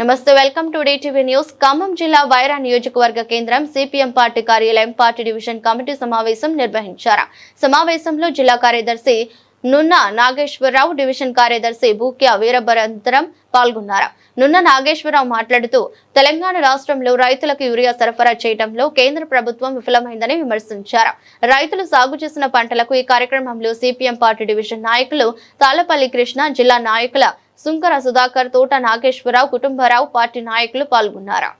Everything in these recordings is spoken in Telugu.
నమస్తే welcome to TV news. Khammam జిల్లా వైరా నియోజకవర్గ కేంద్రం సిపిఎం పార్టీ కార్యాలయం పార్టీ డివిజన్ కమిటీ సమావేశం నిర్వహించారు. సమావేశంలో జిల్లా కార్యదర్శి నున్న నాగేశ్వరరావు డివిజన్ కార్యదర్శి భూక్యా వీరభరంతరం పాల్గొన్నారు. నున్న నాగేశ్వరరావు మాట్లాడుతూ తెలంగాణ రాష్ట్రంలో రైతులకు యూరియా సరఫరా చేయడంలో కేంద్ర ప్రభుత్వం విఫలమైందని విమర్శించారు. రైతులు సాగు చేసిన పంటలకు ఈ కార్యక్రమంలో సిపిఎం పార్టీ డివిజన్ నాయకులు తాళ్ళపల్లి కృష్ణ జిల్లా నాయకుల సుంకర సుధాకర్ తోట నాగేశ్వరరావు కుటుంబరావు పార్టీ నాయకులు పాల్గొన్నారు?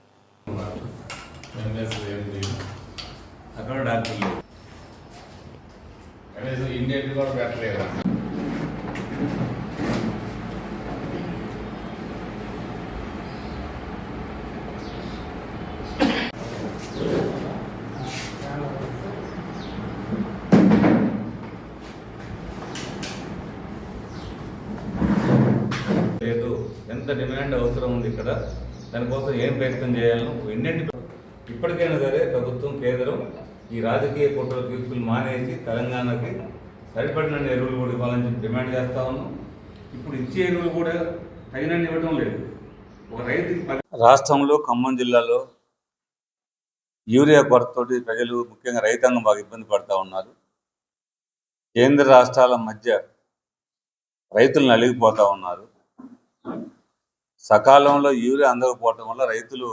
ఇండియన్ కూడా లేదు ఎంత డిమాండ్ అవసరం ఉంది ఇక్కడ? దానికోసం ఏం ప్రయత్నం చేయాలను ఎన్నింటి ఇప్పటికైనా సరే ప్రభుత్వం కేంద్రం ఈ రాజకీయ కుట్రల తీర్పులు మానేసి తెలంగాణకి సరిపడిన ఎరువులు కూడా ఇవ్వాలని చెప్పి డిమాండ్ చేస్తా ఉన్నాం. ఇప్పుడు ఇచ్చే ఎరువులు కూడా తగినన్ని ఇవ్వడం లేదు. ఒక రైతుకి రాష్ట్రంలో ఖమ్మం జిల్లాలో యూరియా కొరతతోటి ప్రజలు ముఖ్యంగా రైతాంగం బాగా ఇబ్బంది పడుతూ ఉన్నారు. కేంద్ర రాష్ట్రాల మధ్య రైతులు నలిగిపోతూ ఉన్నారు. సకాలంలో యూరియా అందకపోవటం వల్ల రైతులు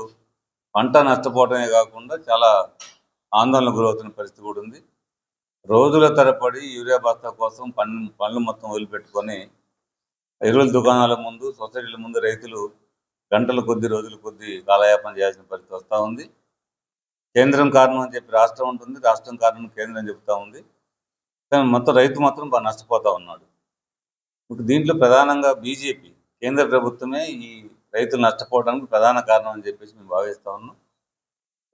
పంట నష్టపోవటమే కాకుండా చాలా ఆందోళన గురవుతున్న పరిస్థితి కూడా ఉంది. రోజుల తరబడి యూరియా బస్తా కోసం పన్ను పనులు మొత్తం వదిలిపెట్టుకొని ఎరువుల దుకాణాల ముందు సొసైటీల ముందు రైతులు గంటల కొద్ది రోజుల కొద్ది కాలయాపన చేయాల్సిన పరిస్థితి వస్తూ ఉంది. కేంద్రం కారణం అని చెప్పి రాష్ట్రం ఉంటుంది. రాష్ట్రం కారణం కేంద్రం చెప్తా ఉంది. కానీ మొత్తం రైతు మాత్రం బాగా నష్టపోతా ఉన్నాడు. ఇప్పుడు దీంట్లో ప్రధానంగా బీజేపీ కేంద్ర ప్రభుత్వమే ఈ రైతులు నష్టపోవడానికి ప్రధాన కారణం అని చెప్పేసి మేము భావిస్తూ ఉన్నాం.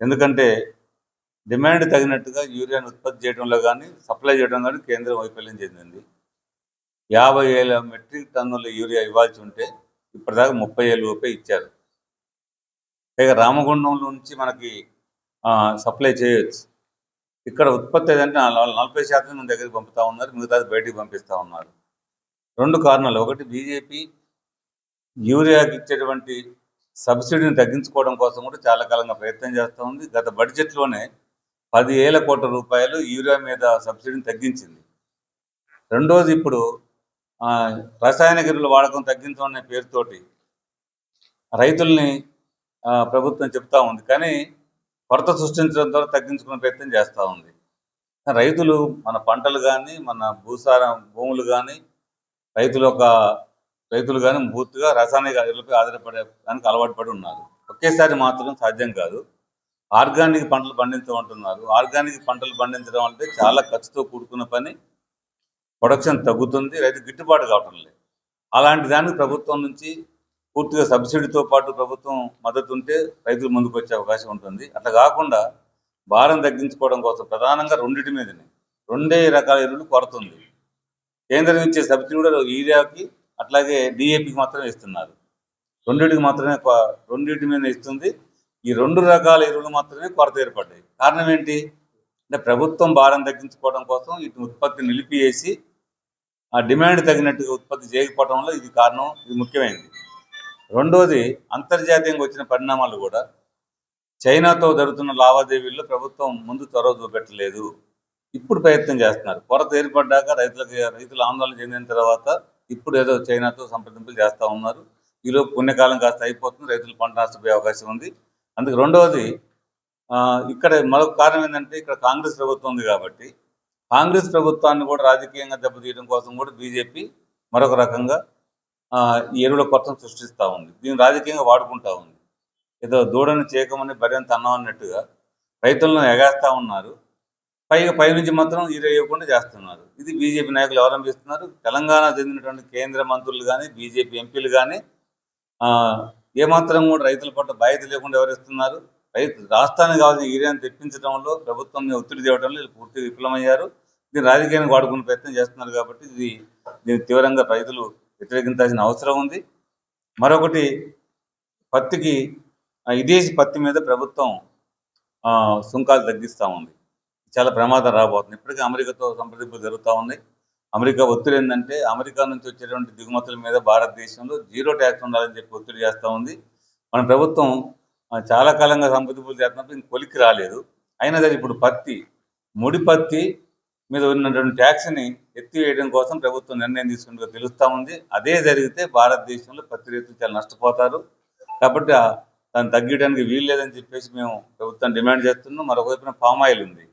ఎందుకంటే డిమాండ్ తగినట్టుగా యూరియాను ఉత్పత్తి చేయడంలో కానీ సప్లై చేయడం కానీ కేంద్రం వైఫల్యం చెందింది. యాభై వేల మెట్రిక్ టన్నుల యూరియా ఇవ్వాల్సి ఉంటే ఇప్పటిదాకా ముప్పై ఏళ్ళు రూపాయ ఇచ్చారు. పైగా రామగుండం నుంచి మనకి సప్లై చేయొచ్చు. ఇక్కడ ఉత్పత్తి ఏదంటే నలభై శాతం మన దగ్గరికి పంపుతా ఉన్నారు మిగతాది బయటికి పంపిస్తూ ఉన్నారు. రెండు కారణాలు. ఒకటి బీజేపీ యూరియాకి ఇచ్చేటువంటి సబ్సిడీని తగ్గించుకోవడం కోసం కూడా చాలా కాలంగా ప్రయత్నం చేస్తూ ఉంది. గత బడ్జెట్లోనే పది వేల కోట్ల రూపాయలు యూరియా మీద సబ్సిడీని తగ్గించింది. రెండోది ఇప్పుడు రసాయన ఎరువుల వాడకం తగ్గించడం అనే పేరుతోటి రైతుల్ని ప్రభుత్వం చెప్తా ఉంది. కానీ కొరత సృష్టించడం ద్వారా తగ్గించుకునే ప్రయత్నం చేస్తూ ఉంది. రైతులు మన పంటలు కానీ మన భూసార భూములు కానీ రైతుల యొక్క రైతులు కానీ పూర్తిగా రసాయనిక ఎరువులపై ఆధారపడే దానికి అలవాటు పడి ఉన్నారు. ఒకేసారి మాత్రం సాధ్యం కాదు. ఆర్గానిక్ పంటలు పండించమంటున్నారు. ఆర్గానిక్ పంటలు పండించడం అంటే చాలా ఖర్చుతో కూడుకున్న పని. ప్రొడక్షన్ తగ్గుతుంది రైతు గిట్టుబాటు కావటం లేదు. అలాంటి దానికి ప్రభుత్వం నుంచి పూర్తిగా సబ్సిడీతో పాటు ప్రభుత్వం మద్దతు ఉంటే రైతులు ముందుకు వచ్చే అవకాశం ఉంటుంది. అట్లా కాకుండా భారం తగ్గించుకోవడం కోసం ప్రధానంగా రెండింటి మీదనే రెండే రకాల ఎరువులు కొరత ఉంది. కేంద్రం ఇచ్చే సబ్సిడీ కూడా యూరియాకి అట్లాగే డిఏపికి మాత్రమే ఇస్తున్నారు. రెండింటికి మాత్రమే కొ- రెండింటి మీద ఇస్తుంది. ఈ రెండు రకాల ఎరువులు మాత్రమే కొరత ఏర్పడ్డాయి. కారణం ఏంటి? అంటే ప్రభుత్వం భారం తగ్గించుకోవడం కోసం ఇటు ఉత్పత్తి నిలిపివేసి ఆ డిమాండ్ తగినట్టుగా ఉత్పత్తి చేయకపోవడం వల్ల ఇది కారణం ఇది ముఖ్యమైనది రెండోది అంతర్జాతీయంగా వచ్చిన పరిణామాలు కూడా. చైనాతో జరుగుతున్న లావాదేవీల్లో ప్రభుత్వం ముందు చొరవ చూపెట్టలేదు. ఇప్పుడు ప్రయత్నం చేస్తున్నారు. కొరత ఏర్పడ్డాక రైతులకు రైతులు ఆందోళన చెందిన తర్వాత ఇప్పుడు ఏదో చైనాతో సంప్రదింపులు చేస్తూ ఉన్నారు. ఈలోపు పుణ్యకాలం కాస్త అయిపోతుంది. రైతులు పంట నష్టపోయే అవకాశం ఉంది. అందుకు రెండవది ఆ, ఇక్కడ మరొక కారణం ఏంటంటే ఇక్కడ కాంగ్రెస్ ప్రభుత్వం ఉంది కాబట్టి కాంగ్రెస్ ప్రభుత్వాన్ని కూడా రాజకీయంగా దెబ్బతీయడం కోసం కూడా బీజేపీ మరొక రకంగా ఆ, ఈ ఎరువుల కొరతను సృష్టిస్తూ ఉంది. దీన్ని రాజకీయంగా వాడుకుంటా ఉంది. ఏదో దూడని చేయకమని బర్రెంత అన్నం అన్నట్టుగా రైతులను ఎగేస్తా ఉన్నారు. పైగా పై నుంచి మాత్రం ఈరో ఇవ్వకుండా చేస్తున్నారు. ఇది బీజేపీ నాయకులు అవలంబిస్తున్నారు. తెలంగాణ చెందినటువంటి కేంద్ర మంత్రులు కానీ బీజేపీ ఎంపీలు కానీ ఏమాత్రం కూడా రైతుల పట్ల బాధ్యత లేకుండా ఎవరిస్తున్నారు రైతు రాష్ట్రానికి కావాల్సిన ఏరియాను తెప్పించడంలో ప్రభుత్వం ఒత్తిడి తేవడంలో వీళ్ళు పూర్తిగా విఫలమయ్యారు. దీన్ని రాజకీయానికి వాడుకునే ప్రయత్నం చేస్తున్నారు కాబట్టి ఇది దీన్ని తీవ్రంగా రైతులు వ్యతిరేకించాల్సిన అవసరం ఉంది. మరొకటి పత్తికి విదేశీ పత్తి మీద ప్రభుత్వం సుంకాలు తగ్గిస్తూ ఉంది. చాలా ప్రమాదం రాబోతుంది. ఇప్పటికీ అమెరికాతో సంప్రదింపులు జరుగుతూ ఉన్నాయి. అమెరికా ఒత్తిడి ఏంటంటే అమెరికా నుంచి వచ్చేటువంటి దిగుమతుల మీద భారతదేశంలో జీరో ట్యాక్స్ ఉండాలని చెప్పి ఒత్తిడి చేస్తూ ఉంది. మన ప్రభుత్వం చాలా కాలంగా సంప్రదింపులు చేస్తున్నప్పుడు ఇంక కొలికి రాలేదు. అయినా సరే ఇప్పుడు పత్తి ముడి పత్తి మీద ఉన్నటువంటి ట్యాక్స్ని ఎత్తివేయడం కోసం ప్రభుత్వం నిర్ణయం తీసుకున్నట్టు తెలుస్తూ ఉంది. అదే జరిగితే భారతదేశంలో పత్తి రైతులు చాలా నష్టపోతారు. కాబట్టి దాన్ని తగ్గించడానికి వీలు లేదని చెప్పేసి మేము ప్రభుత్వం డిమాండ్ చేస్తున్నాం. మరొక వైపున పామ్ ఆయిల్ ఉంది.